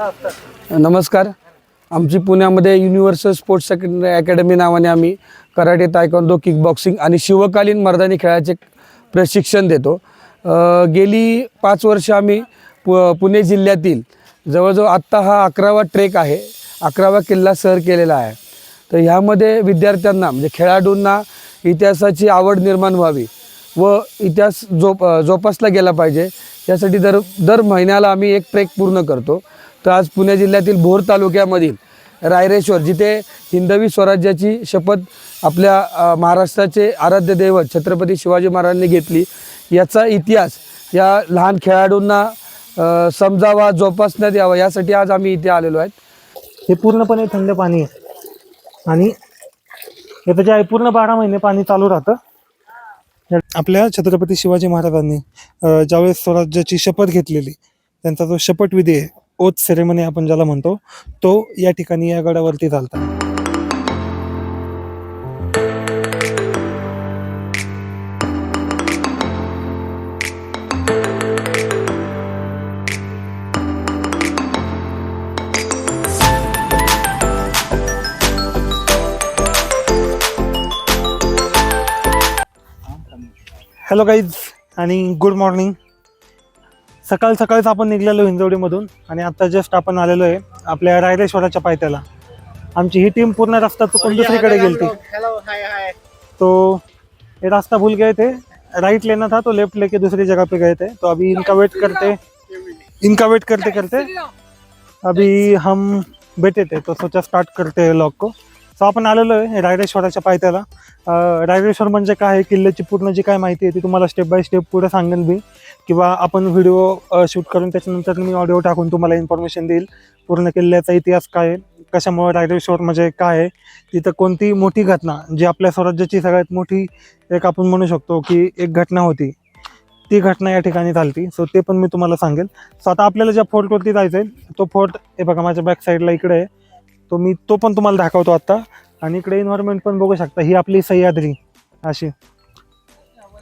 नमस्कार. आमची पुण्यामध्ये युनिव्हर्सल स्पोर्ट्स अकॅ- अकॅडमी नावाने आम्ही कराटे तायकोंदो किक बॉक्सिंग आणि शिवकालीन मर्दानी खेळाचे प्रशिक्षण देतो. गेली पाच वर्ष आम्ही पु पुणे जिल्ह्यातील जवळजवळ आत्ता हा अकरावा ट्रेक आहे अकरावा किल्ला सर केलेला आहे. तर ह्यामध्ये विद्यार्थ्यांना म्हणजे खेळाडूंना इतिहासाची आवड निर्माण व्हावी व इतिहास जोप जोपासला गेला पाहिजे. यासाठी दर दर महिन्याला आम्ही एक ट्रेक पूर्ण करतो. तर आज पुणे जिल्ह्यातील भोर तालुक्यामधील रायरेश्वर जिथे हिंदवी स्वराज्याची शपथ आपल्या महाराष्ट्राचे आराध्य दैवत छत्रपती शिवाजी महाराजांनी घेतली. याचा इतिहास या लहान खेळाडूंना समजावा जोपासण्यात यावा यासाठी आज आम्ही इथे आलेलो आहेत. हे पूर्णपणे थंड पाणी आहे. आणि हे त्याच्या पूर्ण बारा महिने पाणी चालू राहतं. आपल्या छत्रपती शिवाजी महाराजांनी ज्यावेळेस स्वराज्याची शपथ घेतलेली त्यांचा जो शपथविधी आहे ओथ सेरेमनी आपण ज्याला म्हणतो तो या ठिकाणी या गडावरती चालतात हॅलो गाईज आणि गुड मॉर्निंग सकाळ सकाळच आपण निघलेलो हिंजवडीमधून आणि आता जस्ट आपण आलेलो आहे आपल्या रायरेश्वराच्या पायथ्याला. आमची ही टीम पूर्ण रस्ता चुकून दुसरीकडे गेलती. तो ये रास्ता भूल गए थे राइट लेना था तो लेफ्ट लेके दूसरी जगह पे गए थे. तो अभी इनका वेट करते इनका वेट करते करते अभी हम बैठे थे तो सोचा स्टार्ट करते हैं लॉक को. सो आपण आलेलो आहे रायरेश्वराच्या पायथ्याला. रायरेश्वर म्हणजे काय किल्ल्याची पूर्ण जी काय माहिती आहे ती तुम्हाला स्टेप बाय स्टेप पुढे सांगेन मी. किंवा आपण व्हिडिओ शूट करून त्याच्यानंतर मी ऑडिओ टाकून तुम्हाला इन्फॉर्मेशन देईल. पूर्ण किल्ल्याचा इतिहास काय आहे? कशामुळे रायरेश्वर म्हणजे काय आहे? तिथं कोणती मोठी घटना जी आपल्या स्वराज्याची सगळ्यात मोठी एक आपण म्हणू शकतो की एक घटना होती ती घटना या ठिकाणी झाली सो ते पण मी तुम्हाला सांगेल. सो आता आपल्याला ज्या फोर्टवरती जायचं आहे तो फोर्ट हे बघा माझ्या बॅक साईडला इकडे आहे. तो मी तो पण तुम्हाला दाखवतो आत्ता आणि इकडे एन्व्हायरमेंट पण बघू शकता ही आपली सह्याद्री अशी.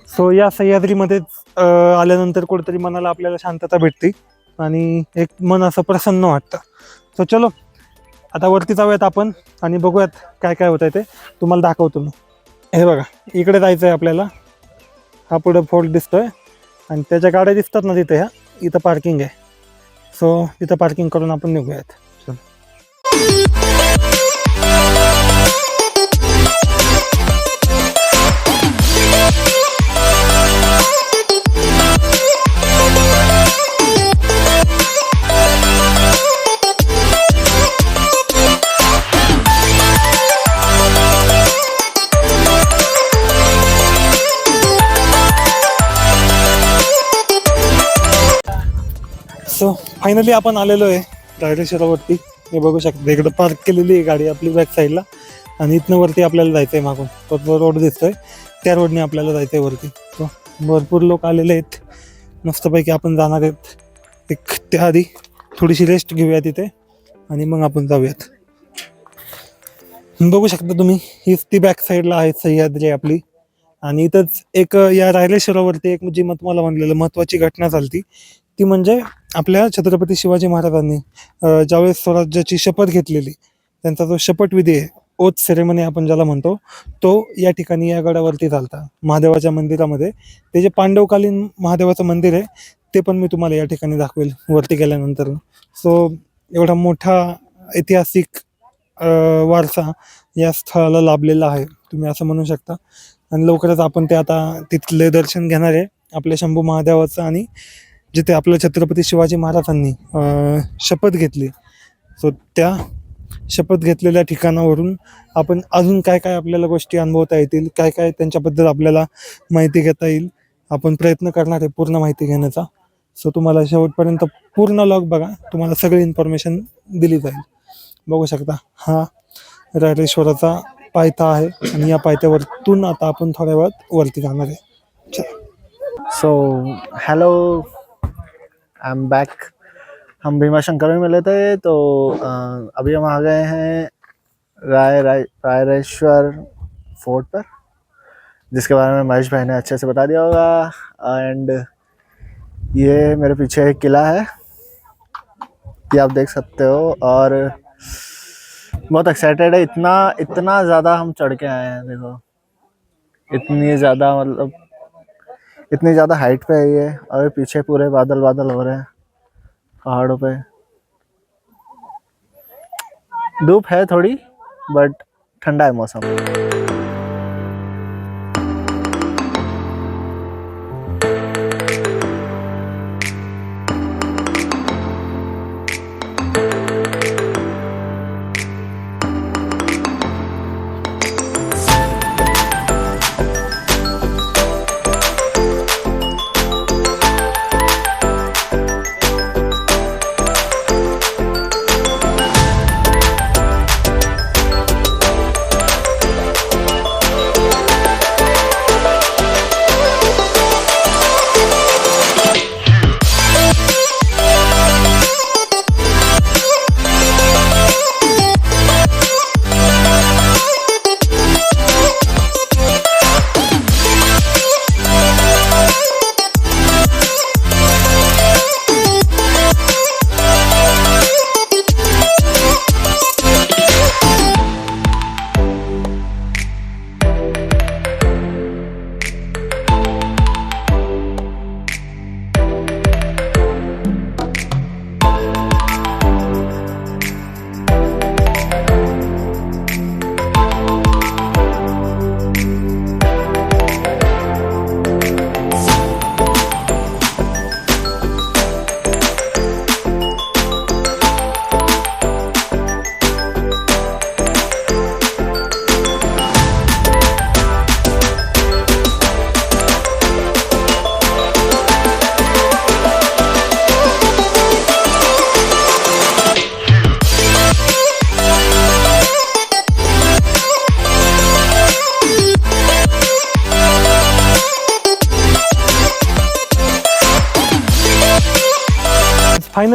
सो या सह्याद्रीमध्येच आल्यानंतर कुठेतरी मनाला आपल्याला शांतता भेटते आणि एक मन असं प्रसन्न वाटतं. सो चलो आता वरती जाऊयात आपण आणि बघूयात काय काय होतं ते. तुम्हाला दाखवतो मी. हे बघा इकडे जायचं आहे आपल्याला. हा पुढं फोर्ट दिसतोय आणि त्याच्या गाड्या दिसतात ना तिथे ह्या? इथं पार्किंग आहे. सो तिथं पार्किंग करून आपण निघूयात. सो फायनली आपण आलेलो आहे रायरेश्वरावरती. हे बघू शकता. इकडं पार्क केलेली आहे गाडी आपली बॅक साईडला आणि इथनं वरती आपल्याला जायचं आहे मागून. तो रोड दिसतोय त्या रोडने आपल्याला जायचं आहे वरती भरपूर लोक आलेले आहेत. मस्तपैकी आपण जाणार आहेत. एक त्याआधी थोडीशी रेस्ट घेऊया तिथे. आणि मग आपण जाऊयात. बघू शकता तुम्ही हीच ती बॅक साईडला आहे सह्याद्री आपली. आणि इथंच एक या रायलेश्वरावरती एक जी मग तुम्हाला म्हणलेलं महत्वाची घटना झाली ती म्हणजे आपल्या छत्रपती शिवाजी महाराजांनी ज्यावेळेस स्वराज्याची शपथ घेतलेली त्यांचा जो शपथविधी आहे ओथ सेरेमनी आपण ज्याला म्हणतो तो या ठिकाणी या गडावरती चालता महादेवाच्या मंदिरामध्ये. ते जे पांडवकालीन महादेवाचं मंदिर आहे ते पण मी तुम्हाला या ठिकाणी दाखवेल वरती गेल्यानंतर. सो एवढा मोठा ऐतिहासिक वारसा या स्थळाला लाभलेला आहे तुम्ही असं म्हणू शकता. आणि लवकरच आपण ते आता तिथले दर्शन घेणार आहे आपल्या शंभू महादेवाचं आणि जिथे आपल्या छत्रपती शिवाजी महाराजांनी शपथ घेतली. सो त्या शपथ घेतलेल्या ठिकाणावरून आपण अजून काय काय आपल्याला गोष्टी अनुभवता येतील काय काय त्यांच्याबद्दल आपल्याला माहिती घेता येईल आपण प्रयत्न करणार आहे पूर्ण माहिती घेण्याचा. सो तुम्हाला शेवटपर्यंत पूर्ण लॉग बघा तुम्हाला सगळी इन्फॉर्मेशन दिली जाईल. बघू शकता हा रायरेश्वराचा पायथा आहे आणि या पायथ्यावरतून आता आपण थोड्या वेळात वरती जाणार आहे. So hello I am back Hum Bhimashankar में मिले थे तो अ, अभी हम आ गए हैं राय राय रायरेश्वर फोर्ट पर जिसके बारे में महेश भाई ने अच्छे से बता दिया होगा। एंड ये मेरे पीछे एक किला है ये आप देख सकते हो और बहुत एक्साइटेड है। इतना इतना ज़्यादा हम चढ़ के आए हैं देखो। इतनी ज़्यादा मतलब इतनी ज़्यादा हाइट पे है ये। और पीछे पूरे बादल बादल हो रहे हैं, पहाड़ों पे। धूप है थोड़ी बट ठंडा है मौसम।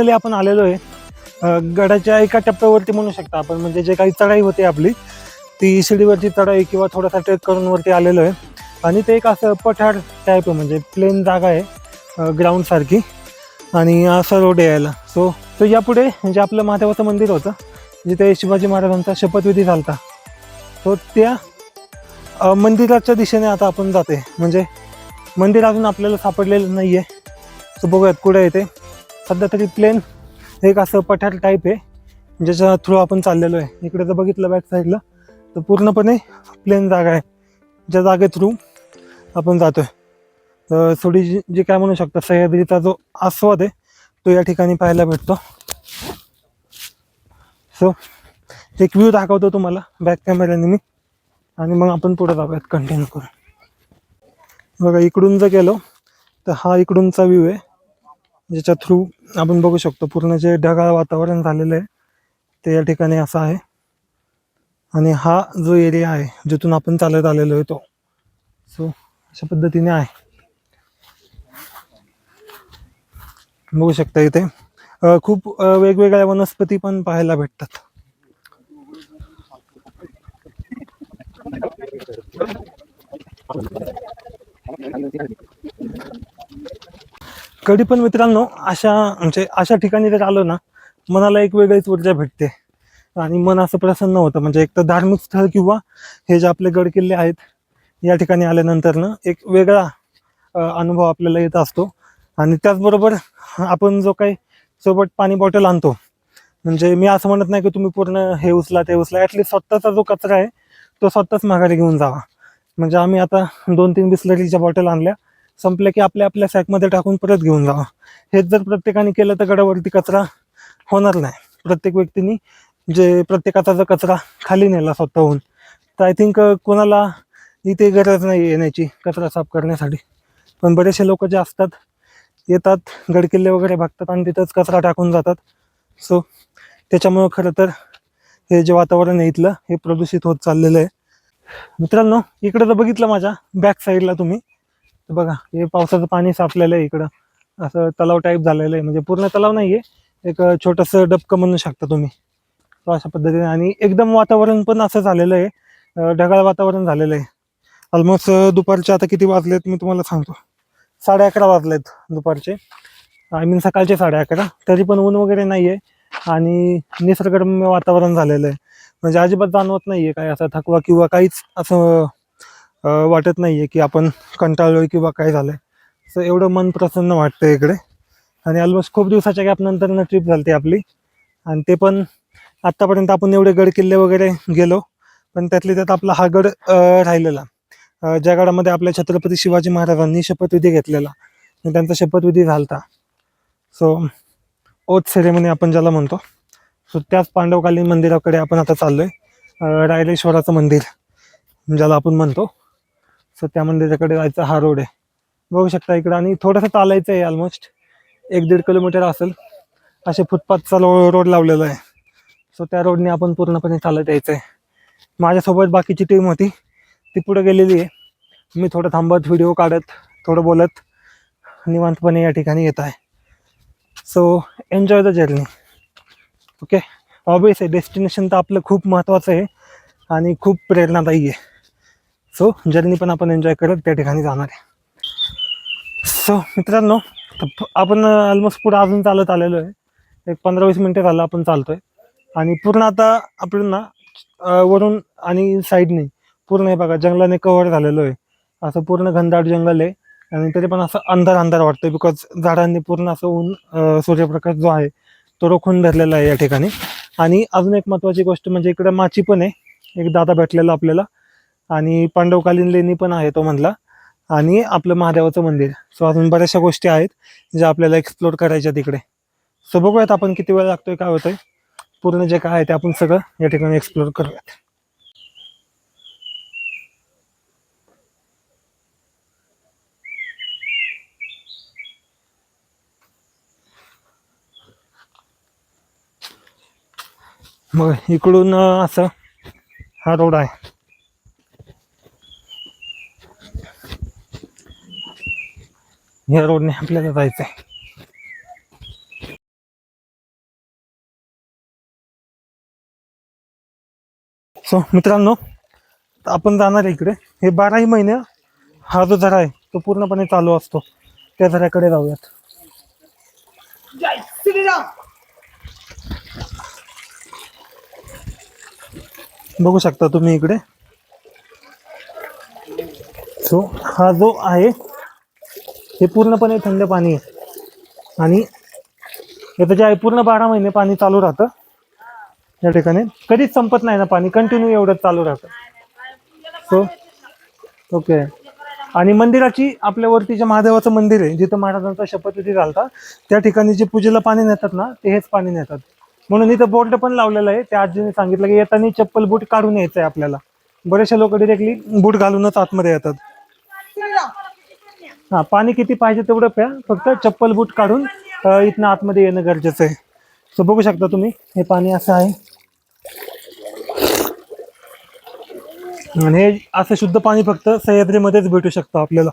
फायनली आपण आलेलो आहे. गडाच्या एका टप्प्यावरती म्हणू शकता आपण म्हणजे जे काही चढाई होती आपली ती शिडीवरची चढाई किंवा थोडासा ट्रेक करूनवरती आलेलो आहे. आणि ते एक असं पठार टाईप आहे म्हणजे प्लेन जागा आहे ग्राउंड सारखी. आणि असं रोड यायला सो तो यापुढे म्हणजे आपलं महादेवाचं मंदिर होतं जिथे शिवाजी महाराजांचा शपथविधी झालता तो त्या मंदिराच्या दिशेने आता आपण जाते म्हणजे मंदिर अजून आपल्याला सापडलेलं नाही आहे सो बघूयात कुठे येते सध्या तरी प्लेन एक असं पठार टाईप आहे. ज्याच्या थ्रू आपण चाललेलो आहे. इकडे जर बघितलं बॅक साईडला तर पूर्णपणे प्लेन जागा आहे. ज्या जागे थ्रू आपण जातोय. तर थोडी जी जी काय म्हणू शकता सह्याद्रीचा जो आस्वाद आहे तो या ठिकाणी पाहायला भेटतो. सो एक व्ह्यू दाखवतो तुम्हाला बॅक कॅमेऱ्याने मी. आणि मग आपण पुढे जाऊयात कंटिन्यू करून. बघा इकडून जर गेलो तर हा इकडूनचा व्ह्यू आहे. ज्याच्या थ्रू आपण बघू शकतो पूर्ण जे ढगाळ वातावरण झालेलं आहे ते या ठिकाणी असं आहे. आणि हा जो एरिया आहे जिथून आपण चालत आलेलो आहे तो. सो अशा पद्धतीने आहे. बघू शकता इथे. खूप वेगवेगळ्या वनस्पती पण पाहायला भेटतात. कधी पण मित्रांनो अशा म्हणजे अशा ठिकाणी जर आलो ना मनाला एक वेगळीच ऊर्जा भेटते. आणि मन असं प्रसन्न होतं. म्हणजे एक तर धार्मिक स्थळ किंवा हे जे आपले गड किल्ले आहेत या ठिकाणी आल्यानंतर ना एक वेगळा अनुभव आपल्याला येत असतो. आणि त्याचबरोबर आपण जो काही सोबत पाणी बॉटल आणतो म्हणजे मी असं म्हणत नाही की तुम्ही पूर्ण हे उचला ते उचला. ॲटलीस्ट स्वतःचा जो कचरा आहे तो स्वतःच माघारी घेऊन जावा. म्हणजे आम्ही आता दोन तीन बिस्लरीच्या बॉटल आणल्या. संपले की आपल्या आपल्या सॅकमध्ये टाकून परत घेऊन जावा. हेच जर प्रत्येकाने केलं तर गडावरती कचरा होणार नाही. प्रत्येक व्यक्तीने जे प्रत्येकाचा जर कचरा खाली नेला स्वतःहून तर आय थिंक कोणाला इथे गरज नाही येण्याची कचरा साफ करण्यासाठी. पण बरेचसे लोक जे असतात येतात गडकिल्ले वगैरे भागतात आणि तिथंच कचरा टाकून जातात. सो त्याच्यामुळं खरं तर हे जे वातावरण आहे इथलं हे प्रदूषित होत चाललेलं आहे. मित्रांनो इकडं जर बघितलं माझ्या बॅक साईडला तुम्ही. बघा हे पावसाचं पाणी साचलेलं आहे इकडं. असं तलाव टाईप झालेलं आहे. म्हणजे पूर्ण तलाव नाही आहे एक छोटंसं डबकं म्हणू शकता तुम्ही. तो अशा पद्धतीने. आणि एकदम वातावरण पण असं झालेलं आहे. ढगाळ वातावरण झालेलं आहे. ऑलमोस्ट दुपारचे आता किती वाजलेत मी तुम्हाला सांगतो. साडे अकरा वाजलेत दुपारचे. आय मीन सकाळचे साडे अकरा. तरी पण ऊन वगैरे नाही आहे आणि निसर्गरम्य वातावरण झालेलं आहे. म्हणजे अजिबात जाणवत नाही आहे काय असा थकवा किंवा काहीच असं वाटत नाही आहे की आपण कंटाळलोय किंवा काय झालंय. सो एवढं मन प्रसन्न वाटतं इकडे. आणि ऑलमोस्ट खूप दिवसाच्या गॅपनंतर ट्रिप झाली आपली. आणि ते पण आत्तापर्यंत आपण एवढे गड किल्ले वगैरे गेलो पण त्यातले त्यात आपला हा गड राहिलेला. ज्या गडामध्ये आपल्या छत्रपती शिवाजी महाराजांनी शपथविधी घेतलेला आणि त्यांचा शपथविधी झालता. सो ओथ सेरेमनी आपण ज्याला म्हणतो. सो त्याच पांडवकालीन मंदिराकडे आपण आता चाललोय. रायलेश्वराचं मंदिर ज्याला आपण म्हणतो. सो त्या मंदिराकडे जायचा हा रोड आहे. बघू शकता इकडं आणि थोडंसं चालायचं आहे ऑलमोस्ट एक दीड किलोमीटर असेल. असे फुटपाथचा रोड लावलेला आहे. सो त्या रोडने आपण पूर्णपणे चालत यायचं आहे माझ्यासोबत बाकीची टीम होती. ती पुढे गेलेली आहे. मी थोडं थांबत व्हिडिओ काढत थोडं बोलत निवांतपणे या ठिकाणी येत आहे. So enjoy the journey okay obvious आहे डेस्टिनेशन तर आपलं खूप महत्त्वाचं आहे. आणि खूप प्रेरणादायी आहे. सो जर्नी पण आपण एन्जॉय करत त्या ठिकाणी जाणार आहे. सो मित्रांनो आपण ऑलमोस्ट पुढे अजून चालत आलेलो आहे. एक पंधरा वीस मिनटं झालं आपण चालतोय. आणि पूर्ण आता आपण ना वरून आणि साईडने पूर्ण हे बघा जंगलाने कव्हर झालेलो आहे. असं पूर्ण घनदाट जंगल आहे. आणि तरी पण असं अंधार अंधार वाटतं बिकॉज झाडांनी पूर्ण असं ऊन सूर्यप्रकाश जो आहे तो रोखून धरलेला आहे या ठिकाणी. आणि अजून एक महत्त्वाची गोष्ट म्हणजे इकडं माची पण आहे. एक दादा भेटलेला आपल्याला. आणि पांडवकालीन लेणी पण आहे तो म्हणला आणि आपलं महादेवाचं मंदिर. सो अजून बऱ्याचशा गोष्टी आहेत ज्या आपल्याला एक्सप्लोर करायच्या तिकडे. सो बघूयात आपण किती वेळ लागतोय काय होतंय. पूर्ण जे काय आहे ते आपण सगळं या ठिकाणी एक्सप्लोर करूयात. मग इकडून असं हा रोड आहे. या रोडने आपल्याला जायचंय. सो मित्रांनो आपण जाणार आहे इकडे. हे बाराही महिने हा जो झरा आहे तो पूर्णपणे चालू असतो. त्या झऱ्याकडे जाऊयात. बघू शकता तुम्ही इकडे. सो हा जो आहे हे पूर्णपणे थंड पाणी आहे. आणि हे जे आहे पूर्ण बारा महिने पाणी चालू राहतं. या ठिकाणी. कधीच संपत नाही ना पाणी. कंटिन्यू एवढं चालू राहतं. सो ओके आणि मंदिराची आपल्या जे महादेवाचं मंदिर आहे जिथं महाराजांचा शपथविधी घालता त्या ठिकाणी जे पूजेला पाणी नेतात ना ते हेच पाणी नेतात. म्हणून इथं बोर्ड पण लावलेलं आहे. त्या आजीने सांगितलं की येताना चप्पल बूट काढून यायचं आहे आपल्याला. बरेचसे लोक डिरेक्टली बूट घालूनच आतमध्ये येतात. हा पाणी किती पाहिजे तेवढं प्या. फक्त चप्पल बूट काढून इथनं आतमध्ये येणं गरजेचं आहे. सो बघू शकता तुम्ही हे पाणी असं आहे. आणि हे असं शुद्ध पाणी फक्त सह्याद्रीमध्येच भेटू शकतं आपल्याला.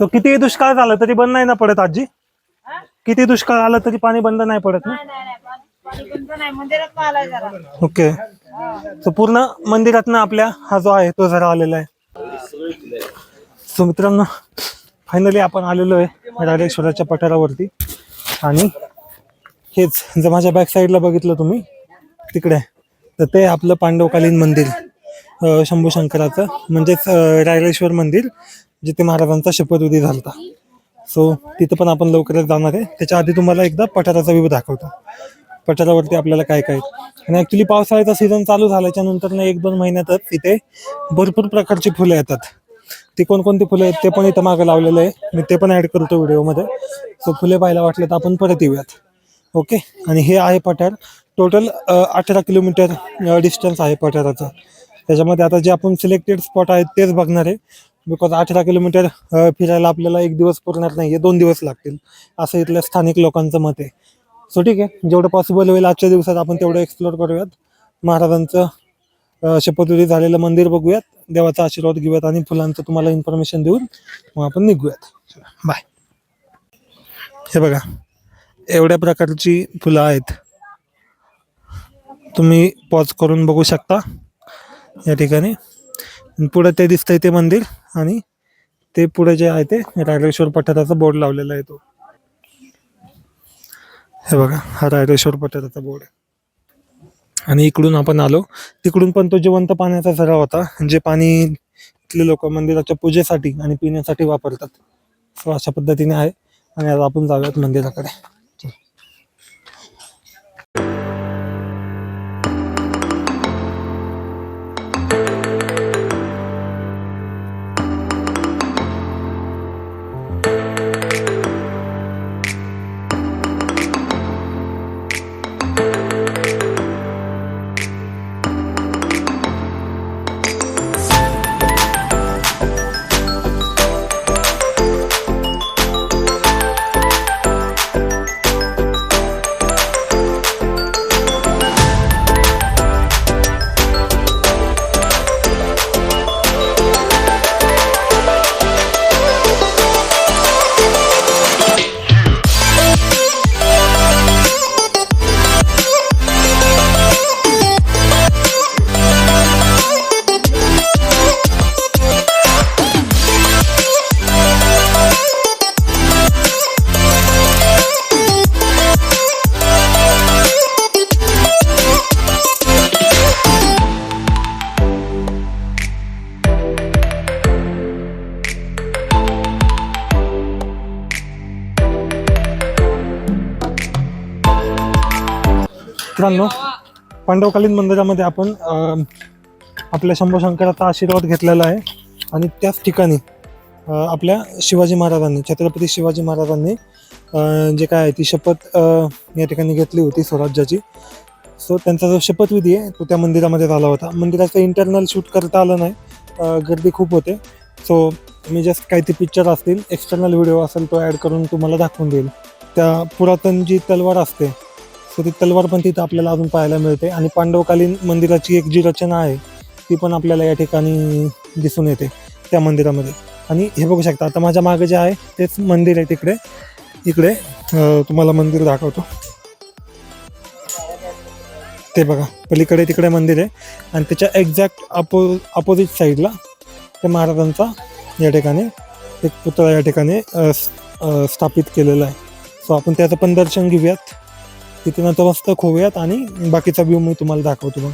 तो किती दुष्काळ झाला तरी बंद नाही ना पडत आजी? किती दुष्काळ आला तरी पाणी बंद नाही पडत ना? मंदिरात ओके सो पूर्ण मंदिरातनं आपल्या हा जो आहे तो जरा आलेला आहे. सो मित्रांनो फायनली आपण आलेलो आहे राजेश्वराच्या पठारावरती. आणि हेच जर माझ्या बॅक साईडला बघितलं तुम्ही तिकडे. तर ते आपलं पांडवकालीन मंदिर शंभू शंकराचं म्हणजेच रायरेश्वर मंदिर जिथे महाराजांचा शपथविधी झाला होता सो तिथं पण आपण लवकरच जाणार आहे. त्याच्या आधी तुम्हाला एकदा पठाराचा व्यू दाखवतो. पठारावरती आपल्याला काय काय आणि ऍक्च्युली पावसाळ्याचा सीझन चालू झाल्याच्यानंतर एक दोन महिन्यातच इथे भरपूर प्रकारची फुलं येतात. ती कोणकोणती फुलं आहेत ते पण इथं मागं लावलेलं आहे. मी ते पण ऍड करतो व्हिडिओमध्ये. सो फुले पाहायला वाटले तर आपण परत येऊयात. ओके आणि हे आहे पठार. टोटल अठरा किलोमीटर डिस्टन्स आहे पठाराचं. त्याच्यामध्ये आता जे आपण सिलेक्टेड स्पॉट आहेत तेच बघणार आहे. बिकॉज अठरा किलोमीटर फिरायला आपल्याला एक दिवस पुरणार नाही आहे दोन दिवस लागतील. असं इथल्या स्थानिक लोकांचं मत आहे. सो ठीक आहे. जेवढं पॉसिबल होईल आजच्या दिवसात आपण तेवढं एक्सप्लोर करूयात. महाराजांचं शपथविधी झालेलं मंदिर बघूयात. देवाचा आशीर्वाद घेऊयात आणि फुलांचं तुम्हाला इन्फॉर्मेशन देऊन मग आपण निघूयात. बाय हे बघा एवढ्या प्रकारची फुलं आहेत. तुम्ही पॉज करून बघू शकता. या ठिकाणी. पुढे ते दिसतंय ते मंदिर आणि ते पुढे जे आहे ते रायरेश्वर पठाराचा बोर्ड लावलेला आहे तो. हे बघा हा रायरेश्वर पठाराचा बोर्ड आहे. आणि इकडून आपण आलो. तिकडून पण तो जिवंत पाण्याचा सराव होता जे पाणी इथले लोक मंदिराच्या पूजेसाठी आणि पिण्यासाठी वापरतात. सो अशा पद्धतीने आहे. आणि आज आपण जाऊयात मंदिराकडे. पांडवकालीन मंदिरामध्ये आपण आपल्या शंभू शंकराचा आशीर्वाद घेतलेला आहे. आणि त्याच ठिकाणी आपल्या शिवाजी महाराजांनी छत्रपती शिवाजी महाराजांनी जे काय आहे ती शपथ या ठिकाणी घेतली होती स्वराज्याची. सो त्यांचा जो शपथविधी आहे तो त्या मंदिरामध्ये झाला होता. मंदिराचं इंटरनल शूट करता आलं नाही. गर्दी खूप होते. सो मी जस्ट काही ते पिक्चर असतील एक्सटर्नल व्हिडिओ असेल तो ॲड करून तुम्हाला दाखवून देईल. त्या पुरातन जी तलवार असते तर ती तलवार पण तिथं आपल्याला अजून पाहायला मिळते. आणि पांडवकालीन मंदिराची एक जी रचना आहे ती पण आपल्याला या ठिकाणी दिसून येते त्या मंदिरामध्ये. आणि हे बघू शकता आता माझ्या मागे जे आहे तेच मंदिर आहे तिकडे. इकडे तुम्हाला मंदिर दाखवतो. ते बघा पलीकडे तिकडे मंदिर आहे. आणि त्याच्या एक्झॅक्ट अपो अपोजिट साईडला ते महाराजांचा या ठिकाणी एक पुतळा या ठिकाणी स्थापित केलेला आहे. सो आपण त्याचं पण दर्शन घेऊयात. तिथे नतमस्तक होऊयात आणि बाकीचा व्ह्यू मी तुम्हाला दाखवतो मग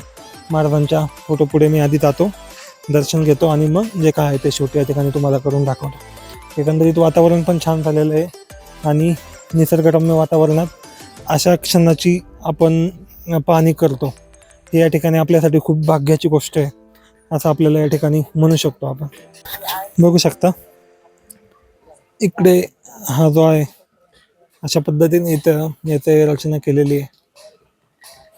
महाराजांच्या फोटो पुढे मी आधी जातो दर्शन घेतो आणि मग जे काय आहे ते शेवटी या ठिकाणी तुम्हाला करून दाखवतो. एकंदरीत वातावरण पण छान झालेलं आहे आणि निसर्गरम्य वातावरणात अशा क्षणाची आपण पाहणी करतो. हे या ठिकाणी आपल्यासाठी खूप भाग्याची गोष्ट आहे असं आपल्याला या ठिकाणी म्हणू शकतो आपण. बघू शकता इकडे हा जो आहे अशा पद्धतीने इथं याचं रचना केलेली आहे.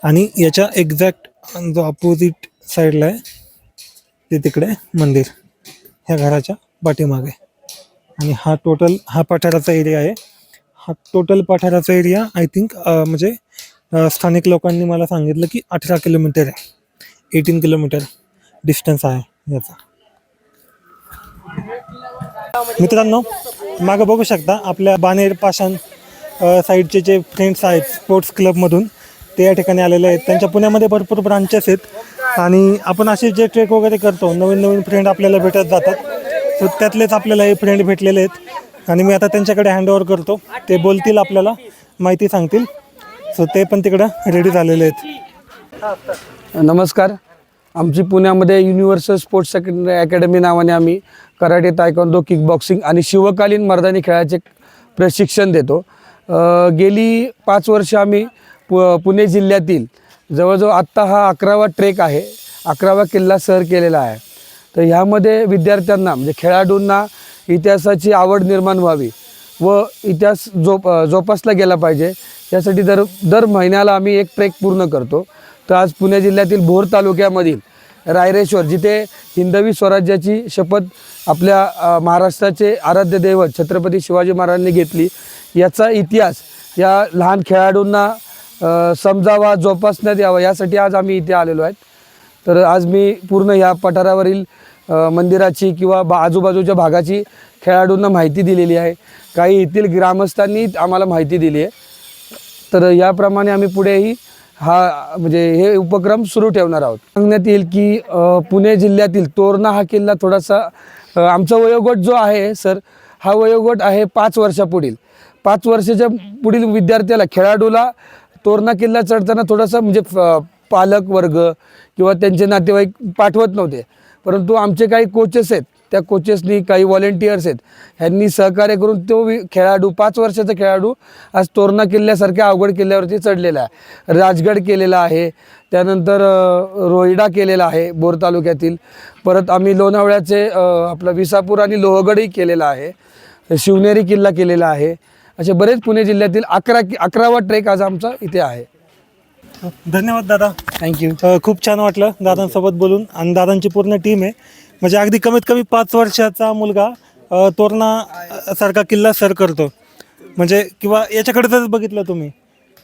आणि याच्या एक्झॅक्ट जो अपोजिट साईडला आहे ते तिकडे मंदिर ह्या घराच्या पाठीमागे. आणि हा टोटल हा पठाराचा एरिया आहे. हा टोटल पठाराचा एरिया आय थिंक म्हणजे स्थानिक लोकांनी मला सांगितलं की अठरा किलोमीटर आहे. एटीन किलोमीटर डिस्टन्स आहे याचा. मित्रांनो मागं बघू शकता आपल्या बानेर पाषाण साईडचे जे फ्रेंड्स आहेत स्पोर्ट्स क्लबमधून ते या ठिकाणी आलेले आहेत. त्यांच्या पुण्यामध्ये भरपूर ब्रांचेस आहेत. आणि आपण असे जे ट्रेक वगैरे करतो नवीन नवीन फ्रेंड आपल्याला भेटत जातात. सो त्यातलेच आपल्याला हे फ्रेंड भेटलेले आहेत. आणि मी आता त्यांच्याकडे हँडओव्हर करतो. ते बोलतील आपल्याला माहिती सांगतील. सो ते पण तिकडं रेडी झालेले आहेत. नमस्कार. आमची पुण्यामध्ये युनिव्हर्सल स्पोर्ट्स सेकंडरी अकॅडमी नावाने आम्ही कराटे तायक्वांदो किक बॉक्सिंग आणि शिवकालीन मर्दानी खेळाचे प्रशिक्षण देतो. गेली पाच वर्ष आम्ही पु पुणे जिल्ह्यातील जवळजवळ आत्ता हा अकरावा ट्रेक आहे. अकरावा किल्ला सर केलेला आहे. तर ह्यामध्ये विद्यार्थ्यांना म्हणजे खेळाडूंना इतिहासाची आवड निर्माण व्हावी व इतिहास जोप जोपासला गेला पाहिजे. यासाठी दर दर महिन्याला आम्ही एक ट्रेक पूर्ण करतो. तर आज पुणे जिल्ह्यातील भोर तालुक्यामधील रायरेश्वर जिथे हिंदवी स्वराज्याची शपथ आपल्या महाराष्ट्राचे आराध्य दैवत छत्रपती शिवाजी महाराजांनी घेतली याचा इतिहास या लहान खेळाडूंना समजावा जोपासण्यात यावा यासाठी आज आम्ही इथे आलेलो आहेत. तर आज मी पूर्ण या पठारावरील मंदिराची किंवा बा आजूबाजूच्या भागाची खेळाडूंना माहिती दिलेली आहे. काही येथील ग्रामस्थांनी आम्हाला माहिती दिली आहे. तर याप्रमाणे आम्ही पुढेही हा म्हणजे हे उपक्रम सुरू ठेवणार आहोत. सांगण्यात येईल की पुणे जिल्ह्यातील तोरणा हा किल्ला थोडासा आमचा वयोगट जो आहे सर हा वयोगट आहे पाच वर्षापुढील. पाच वर्षाच्या पुढील विद्यार्थ्याला खेळाडूला तोरणा किल्ला चढताना थोडासा म्हणजे फ- पालक वर्ग किंवा त्यांचे नातेवाईक पाठवत नव्हते. परंतु आमचे काही कोचेस आहेत त्या कोचेसनी काही व्हॉलेंटियर्स आहेत ह्यांनी सहकार्य करून तो खेळाडू पाच वर्षाचा खेळाडू आज तोरणा किल्ल्यासारख्या अवघड किल्ल्यावरती चढलेला आहे. राजगड केलेला आहे त्यानंतर रोहिडा केलेला आहे बोर तालुक्यातील. परत आम्ही लोणावळ्याचे आपलं विसापूर आणि लोहगडही केलेला आहे. शिवनेरी किल्ला केलेला आहे. असे बरेच पुणे जिल्ह्यातील अकरा कि अकरावा ट्रेक आज आमचा इथे आहे. धन्यवाद दादा. थँक्यू खूप छान वाटलं दादांसोबत बोलून आणि दादांची पूर्ण टीम आहे. म्हणजे अगदी कमीत कमी पाच वर्षाचा मुलगा तोरणा सारखा किल्ला सर करतो. म्हणजे किंवा याच्याकडे जर बघितलं तुम्ही.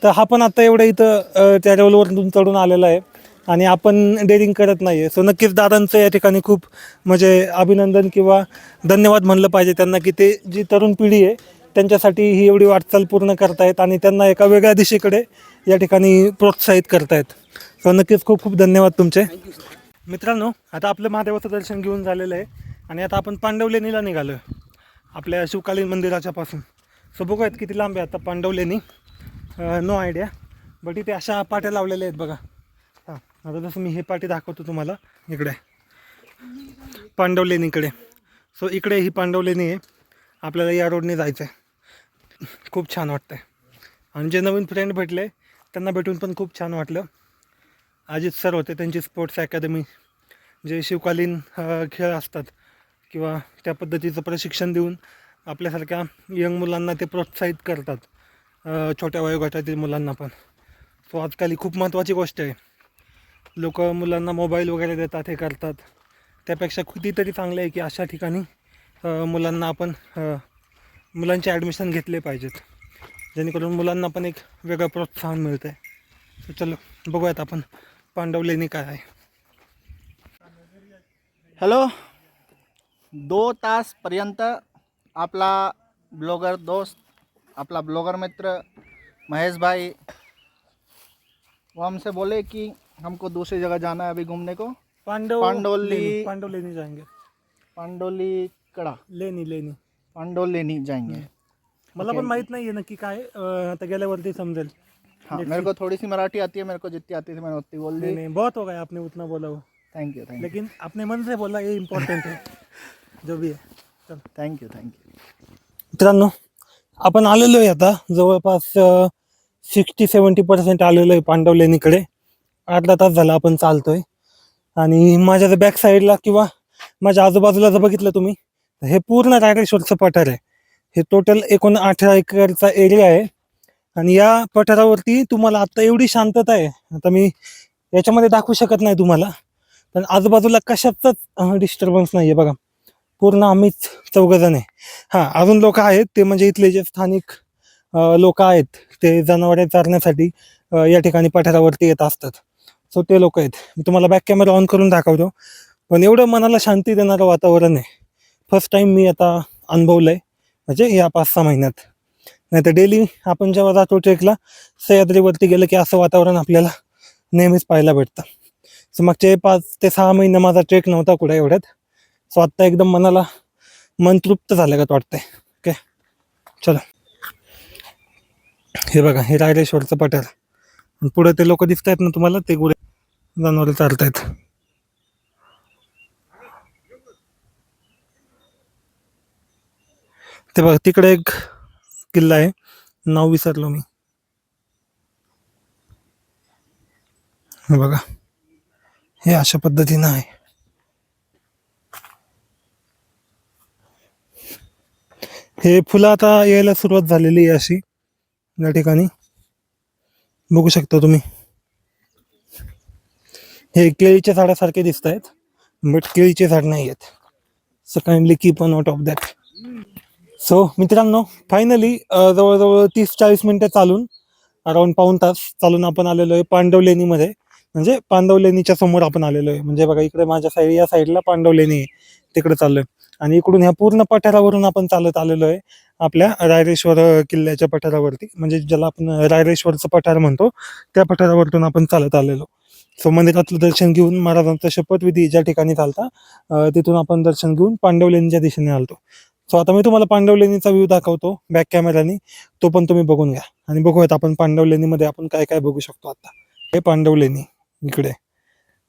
तर हा पण आता एवढं इथं त्या लेवलवरून चढून आलेला आहे. आणि आपण डेअरिंग करत नाही आहे सो नक्कीच दादांचं या ठिकाणी खूप म्हणजे अभिनंदन किंवा धन्यवाद म्हणलं पाहिजे त्यांना की ते जी तरुण पिढी आहे त्यांच्यासाठी ही एवढी वाटचाल पूर्ण करतायत आणि त्यांना एका वेगळ्या दिशेकडे या ठिकाणी प्रोत्साहित करतायत. सो नक्कीच खूप खूप धन्यवाद तुमचे. मित्रांनो आता आपलं महादेवाचं दर्शन घेऊन झालेलं आहे आणि आता आपण पांडवलेणीला निघालो. आहे आपल्या शिवकालीन मंदिराच्यापासून सो बघूयात किती लांब आहे आता पांडवलेणी. नो आयडिया बट इथे अशा पाट्या लावलेल्या आहेत बघा. हां आता जसं मी हे पाटी दाखवतो तुम्हाला. इकडे. पांडवलेणीकडे. सो इकडे ही पांडवलेणी आहे. आपल्याला या रोडने जायचं आहे खूप छान वाटतं आहे आणि जे नवीन फ्रेंड भेटले त्यांना भेटून पण खूप छान वाटलं. अजित सर होते त्यांची स्पोर्ट्स अकॅदमी जे शिवकालीन खेळ असतात किंवा त्या पद्धतीचं प्रशिक्षण देऊन आपल्यासारख्या यंग मुलांना ते प्रोत्साहित करतात. छोट्या वयोगटातील मुलांना पण. सो आजकाल ही खूप महत्त्वाची गोष्ट आहे. लोक मुलांना मोबाईल वगैरे देतात हे करतात. त्यापेक्षा कितीतरी चांगलं आहे की अशा ठिकाणी मुलांना आपण मुलांचे ॲडमिशन घेतले पाहिजेत. जेणेकरून मुलांना पण एक वेगळं प्रोत्साहन मिळतं आहे सो चलो बघूयात आपण पांडवलेणी काय आहे. हॅलो दो तासपर्यंत आपला ब्लॉगर दोस्त आपला ब्लॉगर मित्र महेश भाई वो हमसे बोले कि हमको दूसरी जगह जाना है अभी घूमने को। पांडव पांडवली- लेणी, पांडवलेणी जाएंगे। पांडोली कड़ा लेणी। लेणी पांडोलेनी जाएंगे। मला पण माहीत नाहीये नक्की काय अं, आता गेल्यावरती समजेल. हाँ मेरे को थोड़ी सी मराठी आती है मेरे को जितनी आती थी मैंने उतनी बोल नहीं दी। नहीं बहुत हो गया आपने उतना बोला वो। थैंक यू थैंक यू लेकिन अपने मन से बोला ये इम्पोर्टेंट है। जो भी है चल। थैंक यू थैंक यू मित्रांनो आपण आलेलो आहे आता जवळपास सिक्स्टी सेवन्टी पर्सेंट आलेलो आहे पांडवलेणीकडे. अर्धा तास झाला आपण चालतोय. आणि माझ्या जर बॅक साईडला किंवा माझ्या आजूबाजूला जर बघितलं तुम्ही हे पूर्ण रायरेश्वरचं पठार आहे. हे टोटल एकूण अठरा एकरचा एरिया आहे. आणि या पठारावरती तुम्हाला आता एवढी शांतता आहे. आता मी याच्यामध्ये दाखवू शकत नाही तुम्हाला. पण आजूबाजूला कशाचाच डिस्टर्बन्स नाही आहे बघा. पूर्ण आम्हीच चौघजण आहे. हां अजून लोक आहेत. ते म्हणजे इथले जे स्थानिक लोक आहेत ते जनावरे चारण्यासाठी या ठिकाणी पठारावरती येत असतात. सो ते लोक आहेत. मी तुम्हाला बॅक कॅमेरा ऑन करून दाखवतो. पण एवढं मनाला शांती देणारं वातावरण आहे. फर्स्ट टाईम मी आता अनुभवलं आहे म्हणजे या पाच सहा महिन्यात. नाही तर डेली आपण जेव्हा जातो ट्रेकला सह्याद्रीवरती गेलं की असं वातावरण आपल्याला नेहमीच पाहायला भेटतं. सो मागचे पाच ते सहा महिने माझा ट्रेक नव्हता कुठे एवढ्यात. सो आत्ता एकदम मनाला मन तृप्त झालं का वाटतंय. ओके चला. हे बघा हे रायरेश्वरचं पठार. पुढे ते लोक दिसत आहेत ना तुम्हाला ते गुरे चालत आहेत ते बघा तिकडे एक किल्ला आहे. नाव विसरलो मी. हे बघा. हे अशा पद्धतीनं आहे. हे फुलं आता यायला सुरुवात झालेली आहे अशी या ठिकाणी. बघू शकता तुम्ही. हे केळीच्या झाडासारखे दिसत आहेत बट केळीचे झाड नाही आहेत. So kindly keep on out of that so मित्रांनो फायनली जवळजवळ तीस चाळीस मिनिटं चालून अराउंड पाऊन तास चालून आपण आलेलो आहे पांडवलेणीमध्ये. म्हणजे पांडवलेणीच्या समोर आपण आलेलो आहे. म्हणजे बघा इकडे माझ्या साईड या साईडला पांडवलेणी आहे. तिकडे चाललोय. आणि इकडून ह्या पूर्ण पठारावरून आपण चालत आलेलो आहे. आपल्या रायरेश्वर किल्ल्याच्या पठारावरती. म्हणजे ज्याला आपण रायरेश्वरचं पठार म्हणतो त्या पठारावरतून आपण चालत आलेलो. सो मंदिरातलं दर्शन घेऊन महाराजांचा शपथविधी ज्या ठिकाणी चालता तिथून आपण दर्शन घेऊन पांडवलेणीच्या दिशेने आलतो. सो आता मी तुम्हाला पांडव लेणीचा व्ह्यू दाखवतो बॅक कॅमेरानी तो पण तुम्ही बघून घ्या. आणि बघूयात आपण पांडव लेणीमध्ये आपण काय काय बघू शकतो आता. हे पांडव लेणी इकडे.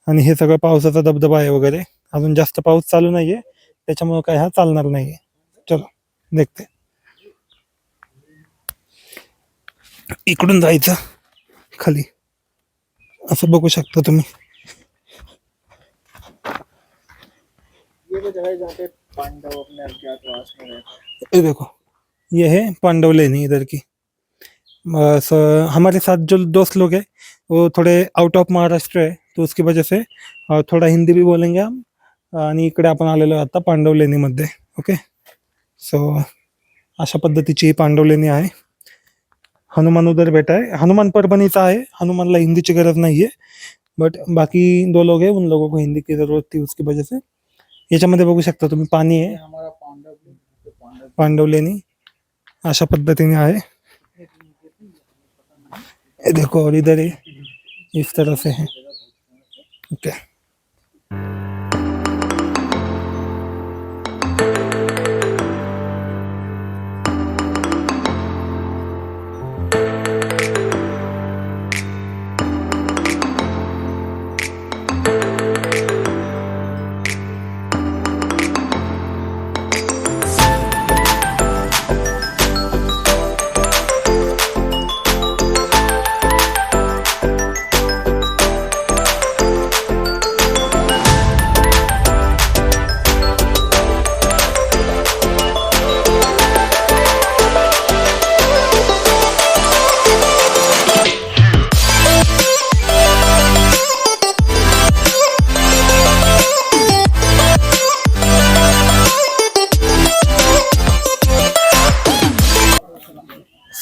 आणि हे सगळं पावसाचा धबधबा आहे वगैरे. अजून जास्त पाऊस चालू नाहीये. त्याच्यामुळे काय हा चालणार नाहीये. चलो देखते इकडून जायचं. खाली. असं बघू शकता तुम्ही. ये देखो ये है पांडव लेनी इधर की। अ, स- हमारे साथ जो दोस्त लोग हैं वो थोड़े आउट ऑफ़ महाराष्ट्र है तो उसकी वजह से थोडा हिंदी भी बोलेंगे हम आणि इकडे आपण आलेलो आहे आता पांडव ओके? सो अशा पद्धतीची ही पांडव लेणी आहे. हनुमान उधर बैठा है हनुमान परभणीचा आहे. हनुमानला हिंदीची गरज नाही आहे बट बाकी दो लोग हैं उन लोगों को हिंदी की ज़रूरत थी उसकी वजह से. याच्यामध्ये बघू शकता तुम्ही पाणी आहे. पांडव लेणी अशा पद्धतीने आहे. देखो और इधर इस तरह से है. ओके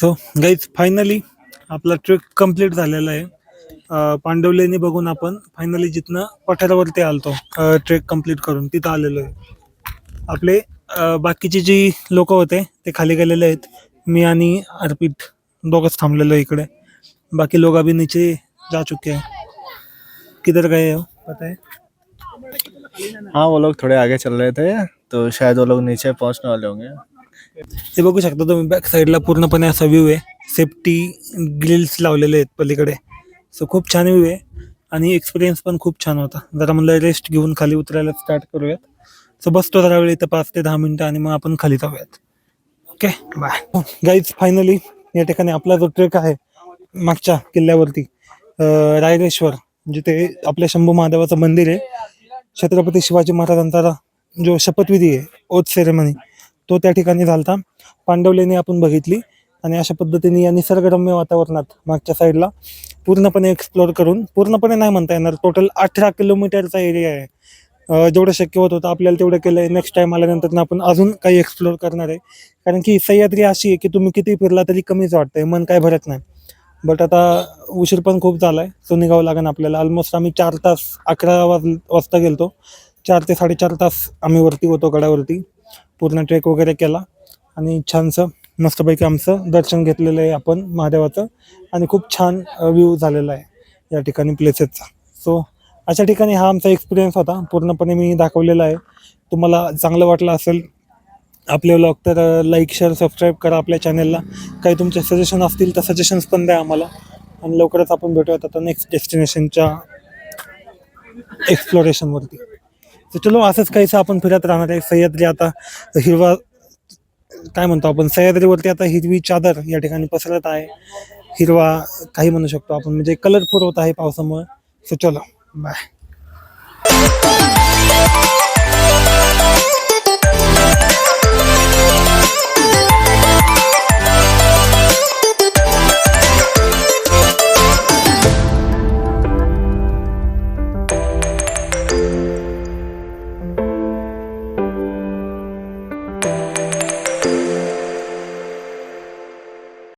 सो गाईज फायनली आपला ट्रेक कंप्लीट झालेला आहे. पांडवलेणी बघून आपण फायनली जिथनं पठारावरती आलतो ट्रेक कंप्लीट करून तिथं आलेलो आहे. आपले बाकीचे जी लोक होते ते खाली गेलेले आहेत. मी आणि अर्पित दोघंच थांबलेलो आहे इकडे. बाकी लोग अभी नीचे जा चुके हैं किधर गए हो पता है? हाँ वो लोग थोड़े आगे चल रहे थे तो शायद वो लोग नीचे पहुंचने वाले होंगे। हे बघू शकता तुम्ही बॅक साईडला पूर्णपणे असा व्ह्यू आहे. सेफ्टी ग्रिल्स लावलेले आहेत पलीकडे. सो खूप छान व्ह्यू आहे. आणि एक्सपिरियन्स पण खूप छान होता. जरा म्हणलं रेस्ट घेऊन खाली उतरायला स्टार्ट करूयात. सो बसतो जरा वेळ इथं पाच ते दहा मिनिटं आणि मग आपण खाली जाऊयात. ओके बाय गाईज फायनली या ठिकाणी आपला जो ट्रेक आहे मागच्या किल्ल्यावरती रायरेश्वर जिथे आपल्या शंभू महादेवाचं मंदिर आहे. छत्रपती शिवाजी महाराजांचा जो शपथविधी आहे ओथ सेरेमनी तो त्या ठिकाणी झालता. पांडवलेणी आपण बघितली आणि अशा पद्धतीने या निसर्गरम्य वातावरणात मागच्या साईडला पूर्णपणे एक्सप्लोअर करून पूर्णपणे नाही म्हणता येणार टोटल अठरा किलोमीटरचा एरिया आहे. जेवढं शक्य होत होतं आपल्याला तेवढं केलं आहे नेक्स्ट टाइम आल्यानंतर आपण अजून काही एक्सप्लोअर करणार आहे. कारण की सह्याद्री अशी आहे की तुम्ही किती फिरला तरी कमीच वाटतंय. मन काय भरत नाही. बट आता उशीर पण खूप झाला आहे सो निघावं लागेल आपल्याला. ऑलमोस्ट आम्ही चार तास अकरा वाज वाजता गेलतो. चार ते साडेचार तास आम्ही वरती होतो गडावरती. पूर्ण ट्रेक वगैरे केला. आणि छानसं मस्तपैकी आमचं दर्शन घेतलेलं आहे आपण महादेवाचं. आणि खूप छान व्ह्यू झालेला आहे या ठिकाणी प्लेसेसचा सो अशा ठिकाणी हा आमचा एक्सपिरियन्स होता. पूर्णपणे मी दाखवलेला आहे. तुम्हाला चांगलं वाटलं असेल आपले व्लॉग तर लाईक शेअर सबस्क्राईब करा आपल्या चॅनलला काही तुमचे सजेशन असतील तर सजेशन्स पण द्या आम्हाला. आणि लवकरच आपण भेटूयात आता नेक्स्ट डेस्टिनेशनच्या एक्सप्लोरेशनवरती चलो असंच काहीसं आपण फिरत राहणार आहे. सह्याद्री आता हिरवा काय म्हणतो आपण सह्याद्रीवरती आता हिरवी चादर या ठिकाणी पसरत आहे. हिरवा काही म्हणू शकतो आपण म्हणजे कलरफुल होत आहे पावसामुळे. सो चलो बाय